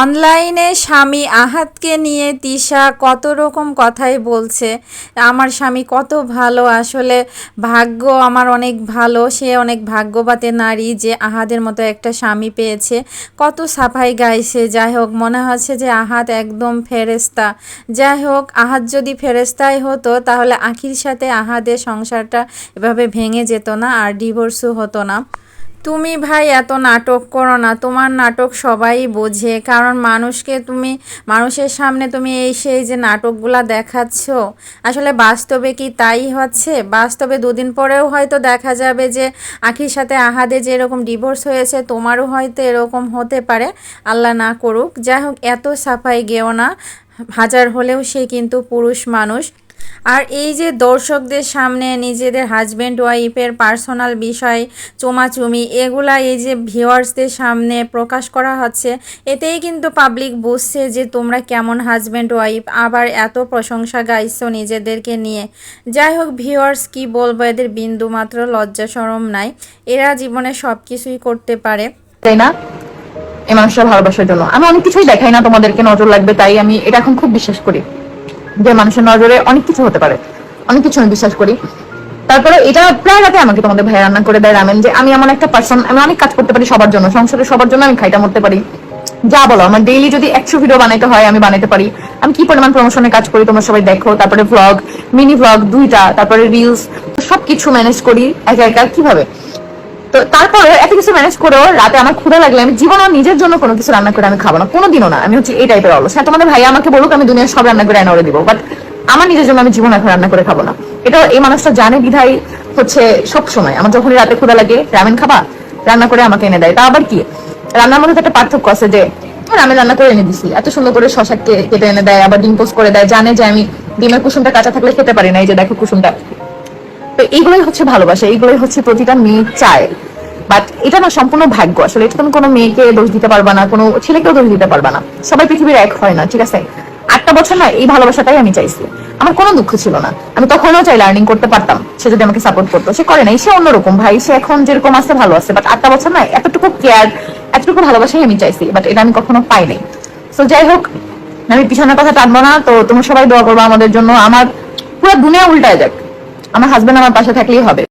অনলাইনে স্বামী আহাতকে নিয়ে তিশা কত রকম কথাই বলছে। আমার স্বামী কত ভালো, আসলে ভাগ্য আমার অনেক ভালো, সে অনেক ভাগ্যবাতে নারী, যে আহাদের মতো একটা স্বামী পেয়েছে। কত সাফাই গাইছে, যাই হোক, মনে হচ্ছে যে আহাত একদম ফেরেস্তা যাই হোক, আহাত যদি ফেরেস্তাই হতো, তাহলে আখির সাথে আহাদের সংসারটা এভাবে ভেঙে যেত না, আর ডিভোর্সও হতো না। তুমি ভাই এত নাটক করো না, তোমার নাটক সবাই বোঝে, কারণ মানুষকে তুমি, মানুষের সামনে তুমি এই সেই যে নাটকগুলা দেখাচ্ছ, আসলে বাস্তবে কি তাই হচ্ছে? বাস্তবে দুদিন পরেও হয়তো দেখা যাবে যে আখির সাথে আহাদে যেরকম ডিভোর্স হয়েছে, তোমারও হয়তো এরকম হতে পারে, আল্লাহ না করুক। যাই হোক, এত সাফাই গেও না, হাজার হলেও সে কিন্তু পুরুষ মানুষ। আর এই যে দর্শকদের সামনে নিজেদের হাজব্যান্ড ওয়াইফের পার্সোনাল বিষয়, চুমাচুমি, এগুলা এই যে ভিউয়ার্সদের সামনে প্রকাশ করা হচ্ছে, এতেই কিন্তু পাবলিক বুঝছে যে তোমরা কেমন হাজব্যান্ড ওয়াইফ আবার এত প্রশংসা গাইছো নিজেদেরকে নিয়ে। যাই হোক ভিউয়ার্স, কি বলব, এদের বিন্দু মাত্র লজ্জা সরম নাই। এরা জীবনে সব কিছুই করতে পারে। তাই না? এই মানুষটা ভালোবাসার জন্য। আমি অনেক কিছুই দেখাই না তোমাদেরকে, নজর লাগবে, তাই আমি এটা এখন খুব বিশ্বাস করি। যে মানুষের নজরে অনেক কিছু হতে পারে। অনেক কিছু আমি বিশ্বাস করি। তারপরে এটা প্রায় রাতে আমাকে তোমাদের ভাই রান্না করে দেয় রামেন যে আমি এমন একটা পার্সন আমি অনেক কাজ করতে পারি সবার জন্য, সংসারে সবার জন্য আমি খাইটা মরতে পারি। যা বলো, আমার ডেইলি যদি একশো ভিডিও বানাইতে হয়, আমি বানাইতে পারি। আমি কি পরিমাণ প্রমোশনের কাজ করি তোমরা সবাই দেখো। তারপরে ভ্লগ মিনি ভ্লগ দুইটা, তারপরে রিলস সবকিছু ম্যানেজ করি একা একা। কীভাবে? তো তারপরে এত কিছু ম্যানেজ করেও রাতে আমার ক্ষুধা লাগলে আমি জীবনে নিজের জন্য কোনো কিছু রান্না করে আমি খাব না, কোনোদিনও না। আমি হচ্ছে এই টাইপের অলস। হ্যাঁ তোমাদের ভাই আমাকে বলুক, আমি দুনিয়ার সব রান্না করে এনে ওরে দিব বাট আমার নিজের জন্য আমি জীবন এখন রান্না করে খাব না। এটা এই মানুষটা জানে বিধাই হচ্ছে সব সময়। আমার যখনই রাতে ক্ষুধা লাগে রামেন খাবা? রান্না করে আমাকে এনে দেয়। তা আবার কি? রান্নার মধ্যে একটা পার্থক্য আছে যে আমি রান্না করে এনে দিছি, এত সুন্দর করে শশা কেটে এনে দেয়, আবার ডিম পোস্ট করে দেয়, জানে যে আমি ডিমের কুসুমটা কাঁচা থাকলে খেতে পারি না, এই যে দেখো কুসুমটা। তো এইগুলোই হচ্ছে ভালোবাসা, এইগুলোই হচ্ছে প্রতিটা মেয়ে চায়। বাট এটা না সম্পূর্ণ ভাগ্য। আসলে এটা তুমি কোনো মেয়েকে দোষ দিতে পারবা না, কোনো ছেলেকেও দোষ দিতে পারবা না। সবাই পৃথিবীর এক হয় না, ঠিক আছে? আটটা বছর না, এই ভালোবাসাটাই আমি চাইছি। আমার কোনো দুঃখ ছিল না। আমি তখনও চাই লার্নিং করতে পারতাম, সে যদি আমাকে সাপোর্ট করতো। সে করে নাই, সে অন্যরকম। ভাই, সে এখন যেরকম আছে, ভালো আছে। বাট আটটা বছর না, এতটুকু কেয়ার এতটুকু ভালোবাসাই আমি চাইছি। বাট এটা আমি কখনো পাই নাই। তো যাই হোক, আমি পিছনের কথা টানবো না। তো তোমরা সবাই দোয়া করব আমাদের জন্য। আমার পুরো দুনিয়া উল্টায় যাক। আমার হাজবেন্ড আমার পাশে থাকলেই হবে।